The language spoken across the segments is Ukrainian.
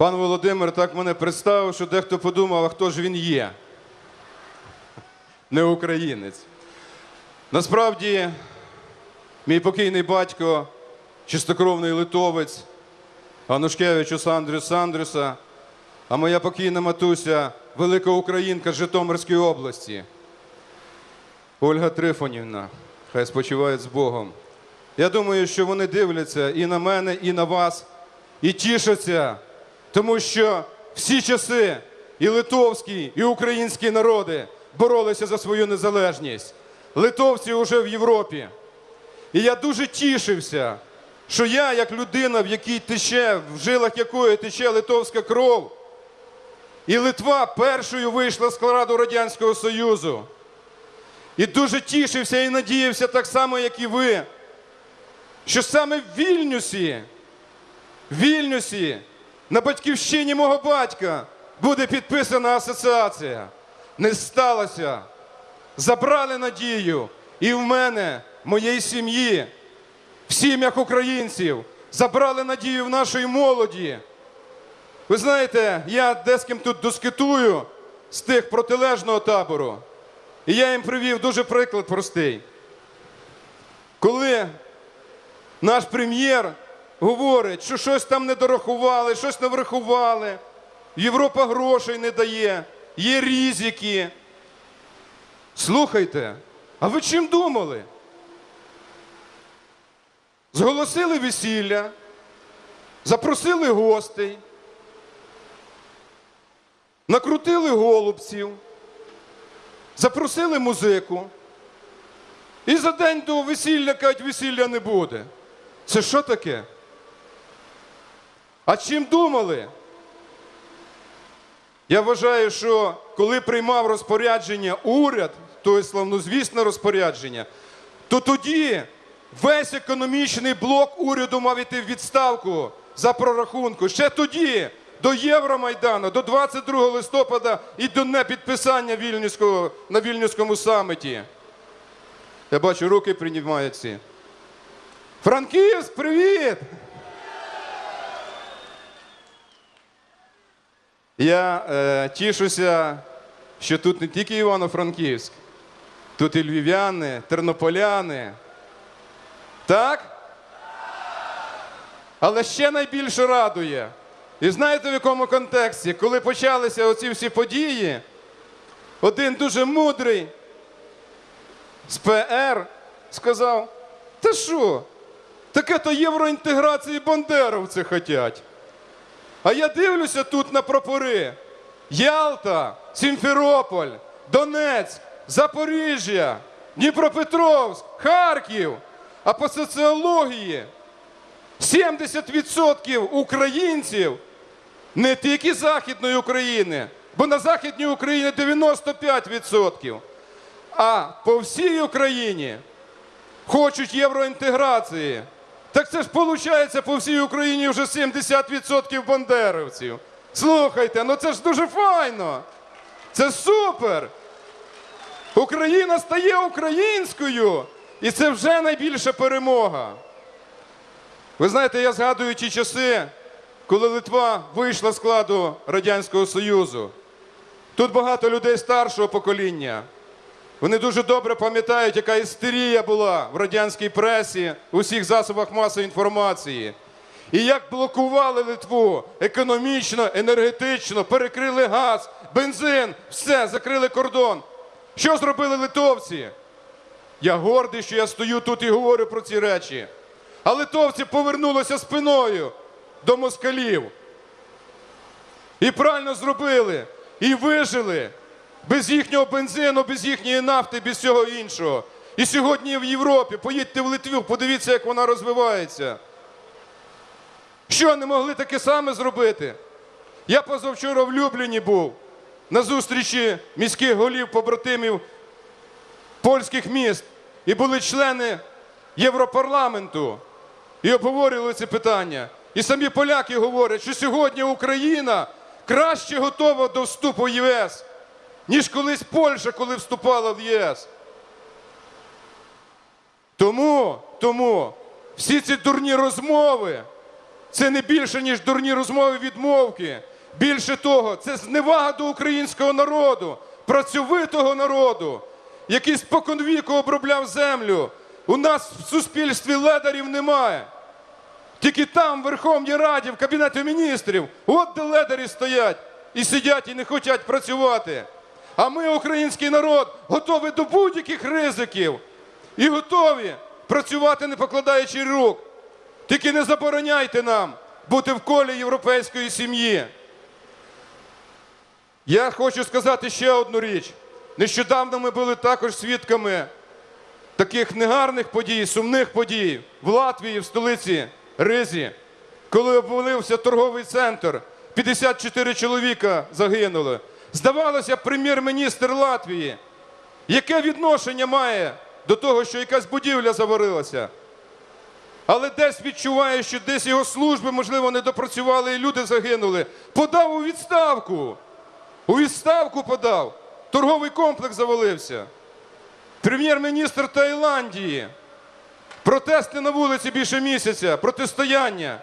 Пан Володимир так мене представив, що дехто подумав, а хто ж він є? Не українець. Насправді, мій покійний батько, чистокровний литовець, Анушкевич Сандрюс Андрюса, а моя покійна матуся, велика українка з Житомирської області. Ольга Трифонівна, хай спочивають з Богом. Я думаю, що вони дивляться і на мене, і на вас, і тішаться, тому що всі часи і литовські, і українські народи боролися за свою незалежність. Литовці вже в Європі. І я дуже тішився, що я, як людина, в якій тече, в жилах якої тече литовська кров, і Литва першою вийшла з складу Радянського Союзу. І дуже тішився і надіявся так само, як і ви, що саме в Вільнюсі, в Вільнюсі, на батьківщині мого батька буде підписана асоціація. Не сталося. Забрали надію і в мене, моєї сім'ї, в сім'ях українців, забрали надію в нашої молоді. Ви знаєте, я деским тут доскитую з тих протилежного табору. І я їм привів дуже приклад простий. Коли наш прем'єр говорить, що щось там не дорахували, щось не врахували, Європа грошей не дає, є ризики. Слухайте, а ви чим думали? Зголосили весілля, запросили гостей, накрутили голубців, запросили музику. І за день до весілля кажуть, весілля не буде. Це що таке? А чим думали? Я вважаю, що коли приймав розпорядження уряд, то славнозвісне розпорядження, то тоді весь економічний блок уряду мав іти в відставку за прорахунку. Ще тоді, до Євромайдану, до 22 листопада і до непідписання Вільнюського, на Вільнюському саміті. Я бачу, руки приймають всі. Франківськ, привіт! Я е, тішуся, що тут не тільки Івано-Франківськ, тут і львів'яни, тернополяни. Так? Але ще найбільше радує. І знаєте в якому контексті? Коли почалися оці всі події, один дуже мудрий з ПР сказав: Та що? Таке то євроінтеграції бандеровці хотять. А я дивлюся тут на прапори: Ялта, Сімферополь, Донецьк, Запоріжжя, Дніпропетровськ, Харків. А по соціології 70% українців не тільки Західної України, бо на Західній Україні 95%, а по всій Україні хочуть євроінтеграції. Так це ж виходить по всій Україні вже 70% бандерівців. Слухайте, ну це ж дуже файно. Це супер. Україна стає українською, і це вже найбільша перемога. Ви знаєте, я згадую ті часи, коли Литва вийшла з складу Радянського Союзу. Тут багато людей старшого покоління. Вони дуже добре пам'ятають, яка істерія була в радянській пресі, у всіх засобах масової інформації. І як блокували Литву економічно, енергетично, перекрили газ, бензин, все, закрили кордон. Що зробили литовці? Я гордий, що я стою тут і говорю про ці речі. А литовці повернулися спиною до москалів. І правильно зробили, і вижили без їхнього бензину, без їхньої нафти, без всього іншого. І сьогодні в Європі, поїдьте в Литву, подивіться, як вона розвивається. Що не могли таке саме зробити? Я позавчора в Любліні був на зустрічі міських голів побратимів польських міст. І були члени Європарламенту і обговорювали ці питання. І самі поляки говорять, що сьогодні Україна краще готова до вступу в ЄС, ніж колись Польща, коли вступала в ЄС. Тому, тому всі ці дурні розмови це не більше, ніж дурні розмови відмовки. Більше того, це зневага до українського народу, працьовитого народу, який споконвіку обробляв землю. У нас в суспільстві ледарів немає. Тільки там, в Верховній Раді, в Кабінеті міністрів, от де ледарі стоять і сидять і не хочуть працювати. А ми, український народ, готові до будь-яких ризиків і готові працювати, не покладаючи рук. Тільки не забороняйте нам бути в колі європейської сім'ї. Я хочу сказати ще одну річ. Нещодавно ми були також свідками таких негарних подій, сумних подій в Латвії, в столиці Ризі, коли обвалився торговий центр, 54 чоловіка загинули. Здавалося, прем'єр-міністр Латвії, яке відношення має до того, що якась будівля заварилася? Але десь відчуває, що десь його служби, можливо, не допрацювали і люди загинули. Подав у відставку. У відставку подав. Торговий комплекс завалився. Прем'єр-міністр Таїландії. Протести на вулиці більше місяця, протистояння.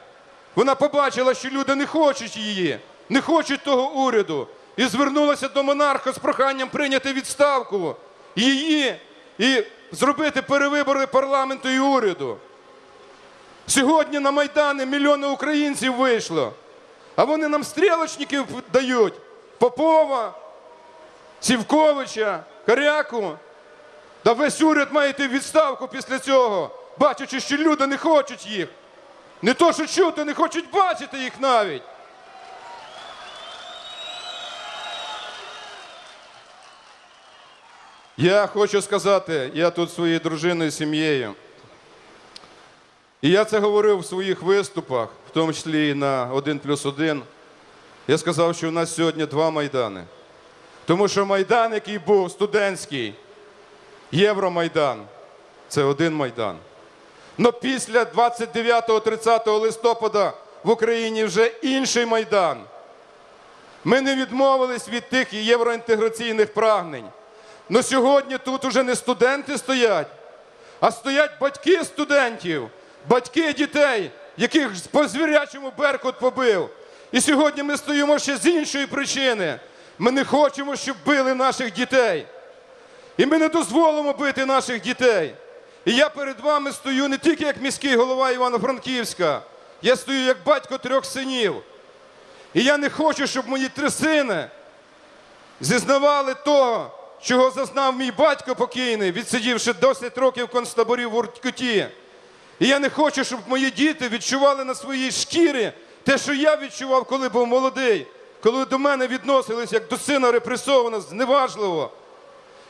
Вона побачила, що люди не хочуть її, не хочуть того уряду. І звернулася до монарха з проханням прийняти відставку її і зробити перевибори парламенту і уряду. Сьогодні на Майдани мільйони українців вийшло, а вони нам стрілочників дають Попова, Сівковича, Коряку. Та весь уряд має йти відставку після цього, бачачи, що люди не хочуть їх. Не то, що чути, не хочуть бачити їх навіть. Я хочу сказати, я тут своєю дружиною, сім'єю. І я це говорив в своїх виступах, в тому числі і на 1 плюс 1. Я сказав, що у нас сьогодні два майдани. Тому що майдан, який був студентський, Євромайдан, це один майдан. Но після 29-30 листопада в Україні вже інший майдан. Ми не відмовились від тих євроінтеграційних прагнень. Но сьогодні тут уже не студенти стоять, а стоять батьки студентів, батьки дітей, яких по звірячому Беркут побив. І сьогодні ми стоїмо ще з іншої причини. Ми не хочемо, щоб били наших дітей. І ми не дозволимо бити наших дітей. І я перед вами стою не тільки як міський голова Івано-Франківська, я стою як батько трьох синів. І я не хочу, щоб мої три сини зізнавали того, чого зазнав мій батько покійний, відсидівши 10 років в концтаборі в Уркуті. І я не хочу, щоб мої діти відчували на своїй шкірі те, що я відчував, коли був молодий, коли до мене відносились як до сина репресованого, зневажливо.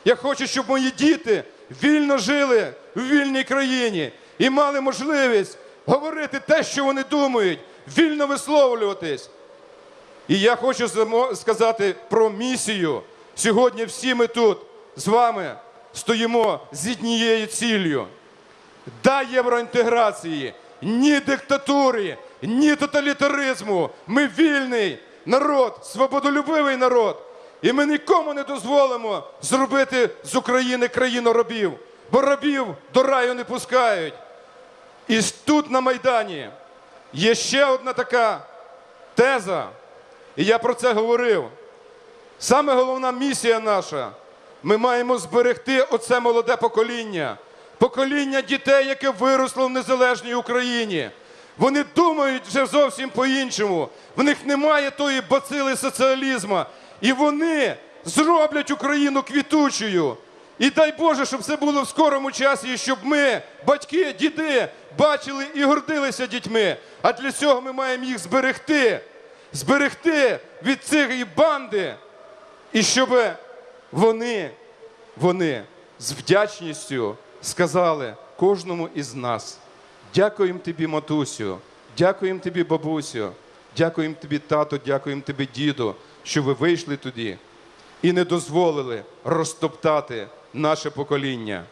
Я хочу, щоб мої діти вільно жили в вільній країні і мали можливість говорити те, що вони думають, вільно висловлюватись. І я хочу сказати про місію. Сьогодні всі ми тут з вами стоїмо з однією ціллю. Да євроінтеграції, ні диктатури, ні тоталітаризму. Ми вільний народ, свободолюбивий народ. І ми нікому не дозволимо зробити з України країну рабів, бо рабів до раю не пускають. І тут на Майдані є ще одна така теза, і я про це говорив. Саме головна місія наша. Ми маємо зберегти оце молоде покоління, покоління дітей, яке виросло в незалежній Україні. Вони думають вже зовсім по-іншому. В них немає тої бацили соціалізму. І вони зроблять Україну квітучою. І дай Боже, щоб це було в скорому часі, і щоб ми, батьки, діди, бачили і гордилися дітьми. А для цього ми маємо їх зберегти, зберегти від цієї банди. І щоб вони, вони з вдячністю сказали кожному із нас: дякуємо тобі, матусю, дякуємо тобі, бабусю, дякуємо тобі, тато, дякуємо тобі, діду, що ви вийшли туди і не дозволили розтоптати наше покоління.